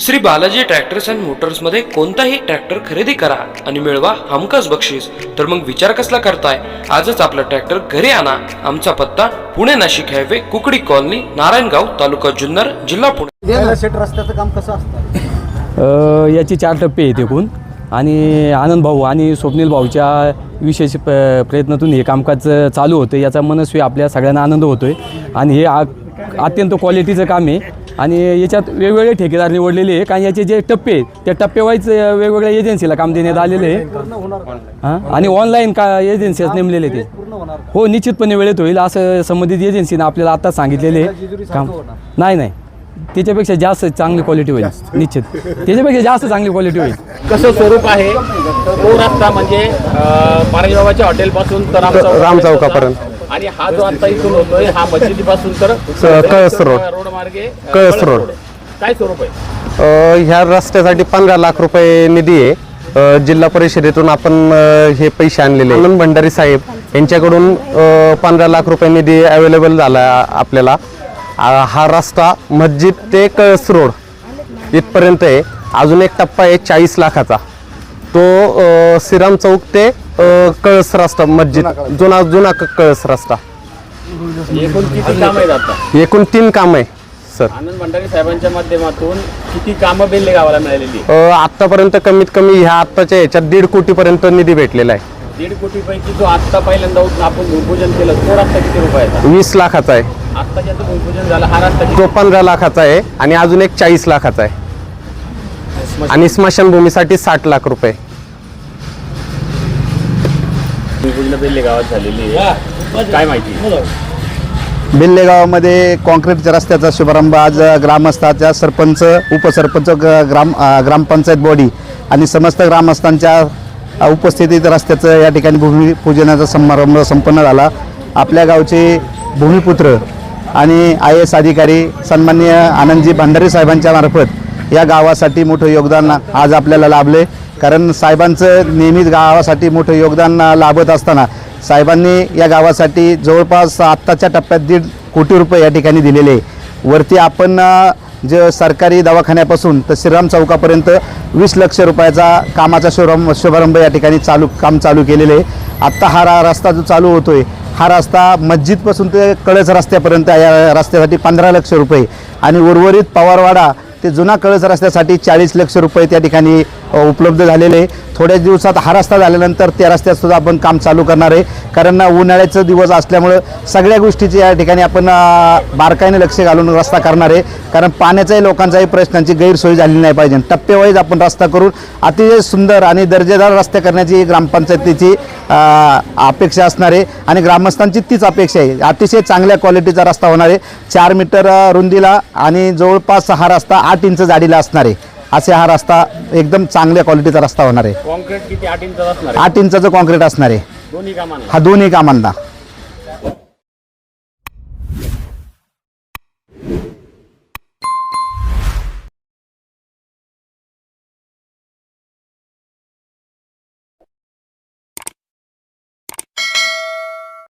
Shri Balaji tractors and मोटर्समध्ये कोणताही tractor खरेदी करा आणि मिळवा हमखास बक्षीस. तर मग विचार कसला करताय? आजच आपला ट्रॅक्टर घरी आणा. आमचा पत्ता पुणे नाशिक हायवे कुकडी कॉलनी नारायणगाव तालुका जुन्नर जिल्हा पुणे. सेट रस्त्याचं काम कसं असतं? अ, याचे चार टप्पे आहेत एकूण. आणि आनंद भाऊ आणि स्वप्नील भाऊच्या विशेष प प्रयत्नातून हे कामकाज चालू होतं. याचा मनस्वी आपल्या सगळ्यांना आनंद होतो आहे आणि हे अत्यंत क्वालिटीचं काम आहे. आणि याच्यात वेगवेगळे ठेकेदार निवडलेले आहे. आणि याचे जे टप्पे आहेत त्या टप्पेवाईज वेगवेगळ्या एजन्सीला काम देण्यात आलेले आहे? हां? आणि ऑनलाईन का एजन्सी नेमलेले ते? हो निश्चितपणे वेळेत होईल असं संबंधित एजन्सीनं आपल्याला आता सांगितलेले आहे. काम. नाही नाही. त्याच्यापेक्षा जास्त चांगली क्वालिटी होईल निश्चित. त्याच्यापेक्षा जास्त चांगली क्वालिटी होईल. कसं स्वरूप आहे? तो रस्ता म्हणजे पारजबाबाच्या हॉटेलपासून तर राम चौकापर्यंत. आणि हा जो आता इथून होतोय हा मस्जिदीपासून तर कळस रोड. रोड मार्गे अ, कळस रोड. काय स्वरूप आहे अ, ह्या रस्त्यासाठी पंधरा लाख रुपये निधी आहे अ, जिल्हा परिषदेतून आपण अ, हे पैसे आणलेले आहे. आनंद भंडारी साहेब यांच्याकडून पंधरा लाख रुपये निधी अवेलेबल झाला आपल्याला आ, हा रस्ता मस्जिद ते कळस रोड इथपर्यंत आहे अजून एक टप्पा आहे चाळीस लाखाचा तो अ, श्रीराम चौक ते कळस रस्ता मस्जिद. जुना जुना क- कळस रस्ता. एकूण किती काम आहेत आता? एकूण तीन काम आहे सर. आनंद भंडारी साहेबांच्या माध्यमातून किती कामं बेल्ले गावाला मिळालेली आत्तापर्यंत कमीत कमी ह्या आत्ताच्या ह्याच्यात दीड कोटीपर्यंत निधी भेटलेला आहे. दीड कोटी पैकी जो आत्ता पहिल्यांदा उत- आपण भूमिपूजन केलं तो रस्ता किती रुपयाचा वीस लाखाचा आहे. आत्ता ज्याचं भूमिपूजन झालं हा रस्ता किती? तो पंधरा लाखाचा आहे आणि अजून एक चाळीस लाखाचा आहे. आणि स्मशानभूमीसाठी साठ लाख रुपये. भूमिपूजन बेल्ले गावात झालेली आहे. काय माहिती? गावामध्ये कॉन्क्रीटच्या रस्त्याचा शुभारंभ. आज ग्रामस्थाच्या सरपंच उपसरपंच ग- ग्राम अ, ग्रामपंचायत बॉडी आणि समस्त ग्रामस्थांच्या उपस्थितीत रस्त्याचं या ठिकाणी भूमिपूजनाचा समारंभ संपन्न झाला. आपल्या गावचे भूमिपुत्र आणि आय एस अधिकारी सन्माननीय आनंदजी भंडारी साहेबांच्या मार्फत या गावासाठी मोठं योगदान आज आपल्याला लाभले कारण साहेबांचं नेहमीच गावासाठी मोठं योगदान लाभत असताना साहेबांनी या गावासाठी जवळपास आत्ताच्या टप्प्यात दीड कोटी रुपये या ठिकाणी दिलेले आहे. वरती आपण जे सरकारी दवाखान्यापासून तर श्रीराम चौकापर्यंत वीस लक्ष रुपयाचा कामाचा शुभारंभ शुभारंभ या ठिकाणी चालू काम चालू केलेले आहे. आत्ता हा रा- रस्ता जो चालू होतो आहे हा रस्ता मस्जिदपासून ते कळस रस्त्यापर्यंत या रस्त्यासाठी पंधरा लक्ष रुपये. आणि उर्वरित पवारवाडा ते जुना कळस रस्त्यासाठी चाळीस लक्ष रुपये त्या ठिकाणी उपलब्ध झालेले आहे. थोड्याच दिवसात हा रस्ता झाल्यानंतर त्या रस्त्यात सुद्धा आपण काम चालू करणार आहे. कारण उन्हाळ्याचं दिवस असल्यामुळं सगळ्या गोष्टीची या ठिकाणी आपण बारकाईने लक्ष घालून रस्ता करणार आहे. कारण पाण्याचाही लोकांचाही प्रश्नांची गैरसोय झाली नाही पाहिजे. टप्पेवाईज आपण रस्ता करून अतिशय सुंदर आणि दर्जेदार रस्ते करण्याची ग्रामपंचायतीची अपेक्षा असणार आहे. आणि ग्रामस्थांची तीच अपेक्षा आहे. अतिशय चांगल्या क्वालिटीचा रस्ता होणार आहे. चार मीटर रुंदीला आणि जवळपास हा रस्ता आठ इंच जाडीला असणार आहे. असे हा रस्ता एकदम चांगल्या क्वालिटीचा रस्ता होणार आहे. कॉन्क्रीट किती? आठ इंच असणार आहे. आठ इंचाचं कॉन्क्रीट असणार आहे. दोन्ही कामांना. हा दोन्ही कामांना.